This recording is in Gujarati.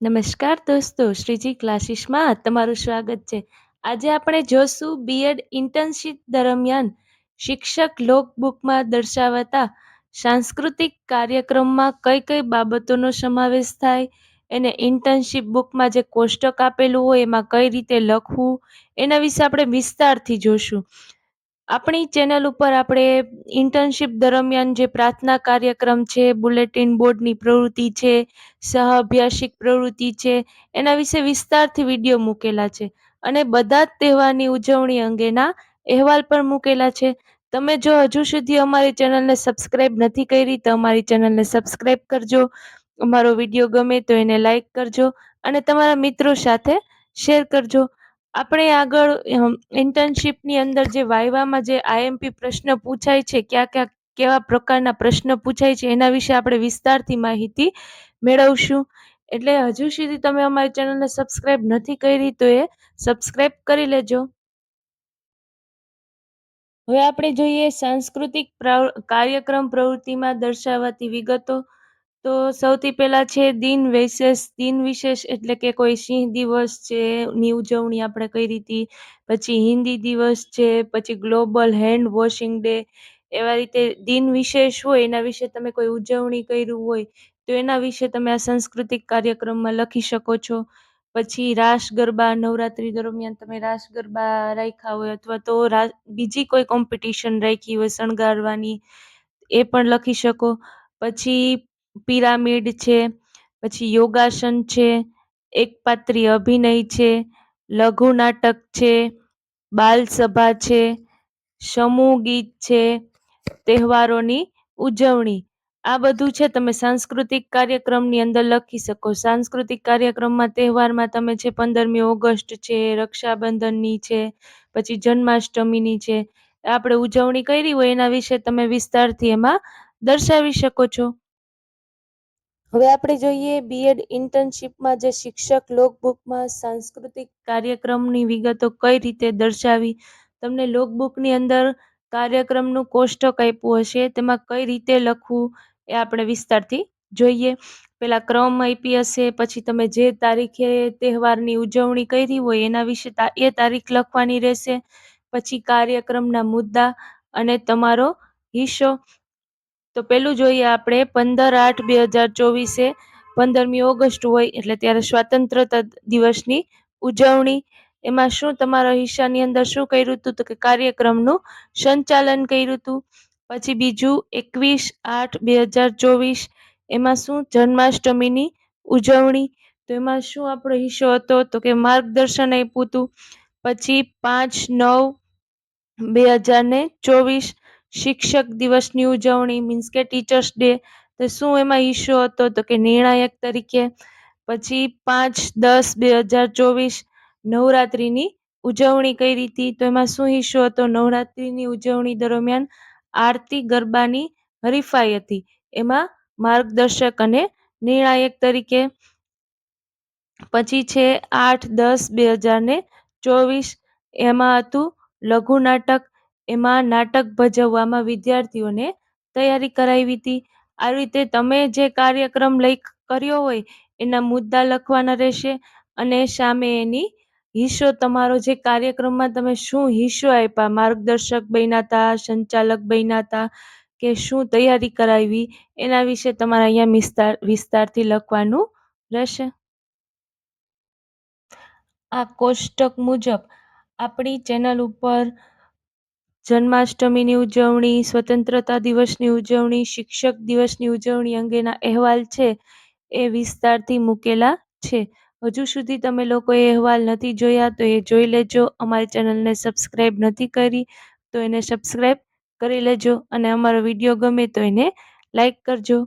નમસ્કાર દોસ્તો, શ્રીજી ક્લાસીસમાં તમારું સ્વાગત છે. આજે આપણે જોશું બીએડ ઇન્ટર્નશીપ દરમિયાન શિક્ષક લોકબુકમાં દર્શાવાતા સાંસ્કૃતિક કાર્યક્રમમાં કઈ કઈ બાબતોનો સમાવેશ થાય એને ઇન્ટર્નશીપ બુકમાં જે કોષ્ટક આપેલું હોય એમાં કઈ રીતે લખવું એના વિશે આપણે વિસ્તારથી જોશું. આપણી ચેનલ ઉપર આપણે ઇન્ટર્નશીપ દરમિયાન જે પ્રાર્થના કાર્યક્રમ છે બુલેટિન બોર્ડની પ્રવૃત્તિ છે સહઅભ્યાસિક પ્રવૃત્તિ છે, એના વિશે વિસ્તારથી વીડિયો મૂકેલા છે. અને બધા જ તહેવારની ઉજવણી અંગેના અહેવાલ પણ મૂકેલા છે. તમે જો હજુ સુધી અમારી ચેનલને સબસ્ક્રાઈબ નથી કરી, તો અમારી ચેનલને સબસ્ક્રાઈબ કરજો. અમારો વીડિયો ગમે તો એને લાઈક કરજો અને તમારા મિત્રો સાથે શેર કરજો. આપણે આગળ ઇન્ટર્નશીપની અંદર જે વાયવામાં જે આઈએમપી પ્રશ્ન પૂછાય છે, ક્યાં ક્યાં, કેવા પ્રકારના પ્રશ્ન પૂછાય છે, એના વિશે આપણે વિસ્તારથી માહિતી મેળવશું. એટલે હજુ સુધી તમે અમારી ચેનલને સબસ્ક્રાઈબ નથી કરી, તો એ સબસ્ક્રાઇબ કરી લેજો. હવે આપણે જોઈએ સાંસ્કૃતિક કાર્યક્રમ પ્રવૃત્તિમાં દર્શાવાતી વિગતો. તો સૌથી પહેલા છે દિન વિશેષ. દિન વિશેષ એટલે કે કોઈ સિંહ દિવસ છે, ની ઉજવણી આપણે કરી હતી. પછી હિન્દી દિવસ છે, પછી ગ્લોબલ હેન્ડ વોશિંગ ડે. એવા રીતે દિન વિશેષ હોય, એના વિશે તમે કોઈ ઉજવણી કર્યું હોય, તો એના વિશે તમે આ સાંસ્કૃતિક કાર્યક્રમમાં લખી શકો છો. પછી રાસ ગરબા, નવરાત્રી દરમિયાન તમે રાસ ગરબા રાખ્યા હોય, અથવા તો બીજી કોઈ કોમ્પિટિશન રાખી હોય, શણગારવાની, એ પણ લખી શકો. પછી પિરામિડ છે, પછી યોગાસન છે એકપાત્રી અભિનય છે, લઘુ નાટક છે, બાલસભા છે, સમૂહ ગીત છે, તહેવારોની ઉજવણી. આ બધું છે તમે સાંસ્કૃતિક કાર્યક્રમની અંદર લખી શકો. સાંસ્કૃતિક કાર્યક્રમમાં તહેવારમાં તમે છે પંદરમી ઓગસ્ટ છે, રક્ષાબંધનની છે, પછી જન્માષ્ટમીની છે, આપણે ઉજવણી કરી હોય એના વિશે તમે વિસ્તારથી એમાં દર્શાવી શકો છો. હવે આપણે જોઈએ બીએડ ઇન્ટર્નશીપમાં જે શિક્ષક લોકબુકમાં સાંસ્કૃતિક કાર્યક્રમની વિગતો કઈ રીતે દર્શાવી, તમને લોકબુકની અંદર કાર્યક્રમનું કોષ્ટક આપ્યું હશે, તેમાં કઈ રીતે લખવું એ આપણે વિસ્તારથી જોઈએ. પેલા ક્રમ આપી હશે, પછી તમે જે તારીખે તહેવારની ઉજવણી કરી હોય એના વિશે એ તારીખ લખવાની રહેશે, પછી કાર્યક્રમના મુદ્દા અને તમારો હિસ્સો. તો પહેલું જોઈએ આપણે પંદર આઠ બે હજાર ચોવીસે, પંદરમી ઓગસ્ટ હોય એટલે ત્યારે સ્વાતંત્રતા દિવસની ઉજવણી. એમાં શું તમારા હિસ્સાની અંદર શું કર્યું હતું તો કે કાર્યક્રમનું સંચાલન કર્યું હતું. પછી બીજું એકવીસ આઠ બે હજાર ચોવીસ, એમાં શું જન્માષ્ટમીની ઉજવણી. તો એમાં શું આપણો હિસ્સો હતો તો કે માર્ગદર્શન આપ્યું હતું. પછી પાંચ નવ બે હજાર ને ચોવીસ શિક્ષક દિવસની ઉજવણી મીન્સ કે ટીચર્સ ડે તો શું એમાં હિસ્સો હતો? તો કે નિર્ણાયક તરીકે. પછી પાંચ દસ બે હજાર ચોવીસ નવરાત્રિની ઉજવણી કઈ હતી. તો એમાં શું હિસ્સો હતો? નવરાત્રિની ઉજવણી દરમિયાન આરતી ગરબાની હરીફાઈ હતી. એમાં માર્ગદર્શક અને નિર્ણાયક તરીકે. પછી છે આઠ દસ બે હજાર ને ચોવીસ. એમાં હતું લઘુ નાટક એમાં નાટક ભજવવામાં વિદ્યાર્થીઓને તૈયારી કરાવી હતી. આ રીતે તમે જે કાર્યક્રમ લઈ કર્યો હોય, એના મુદ્દા લખવાના રહેશે અને સામે એની હિસ્સો, તમારો જે કાર્યક્રમમાં તમે શું હિસ્સો આપ્યા, માર્ગદર્શક બન્યા હતા સંચાલક બન્યા હતા કે શું તૈયારી કરાવી, એના વિશે તમારે અહીંયા વિસ્તાર, વિસ્તારથી લખવાનું રહેશે. આ કોષ્ટક મુજબ આપણી ચેનલ ઉપર જન્માષ્ટમીની ઉજવણી, સ્વતંત્રતા દિવસની ઉજવણી, શિક્ષક દિવસની ઉજવણી અંગેના અહેવાલ છે એ વિસ્તારથી મૂકેલા છે. હજુ સુધી તમે લોકોએ અહેવાલ નથી જોયા તો એ જોઈ લેજો. અમારી ચેનલને સબસ્ક્રાઈબ નથી કરી તો એને સબસ્ક્રાઈબ કરી લેજો અને અમારો વીડિયો ગમે તો એને લાઈક કરજો.